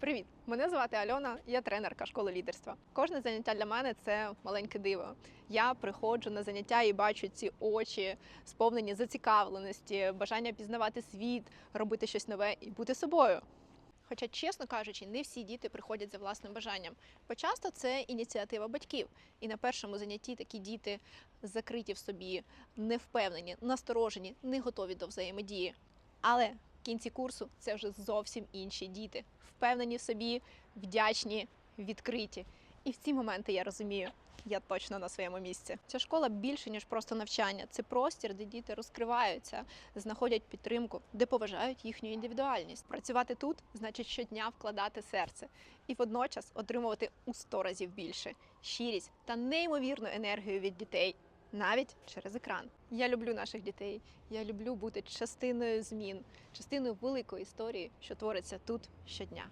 Привіт! Мене звати Альона, я тренерка школи лідерства. Кожне заняття для мене це маленьке диво. Я приходжу на заняття і бачу ці очі, сповнені зацікавленості, бажання пізнавати світ, робити щось нове і бути собою. Хоча, чесно кажучи, не всі діти приходять за власним бажанням. Бо часто це ініціатива батьків. І на першому занятті такі діти закриті в собі, невпевнені, насторожені, не готові до взаємодії. Але кінці курсу це вже зовсім інші діти, впевнені в собі, вдячні, відкриті. І в ці моменти я розумію, я точно на своєму місці. Ця школа більше ніж просто навчання. Це простір, де діти розкриваються, знаходять підтримку, де поважають їхню індивідуальність. Працювати тут значить щодня вкладати серце і водночас отримувати у 100 разів більше щирість та неймовірну енергію від дітей. Навіть через екран. Я люблю наших дітей. Я люблю бути частиною змін, частиною великої історії, що твориться тут щодня.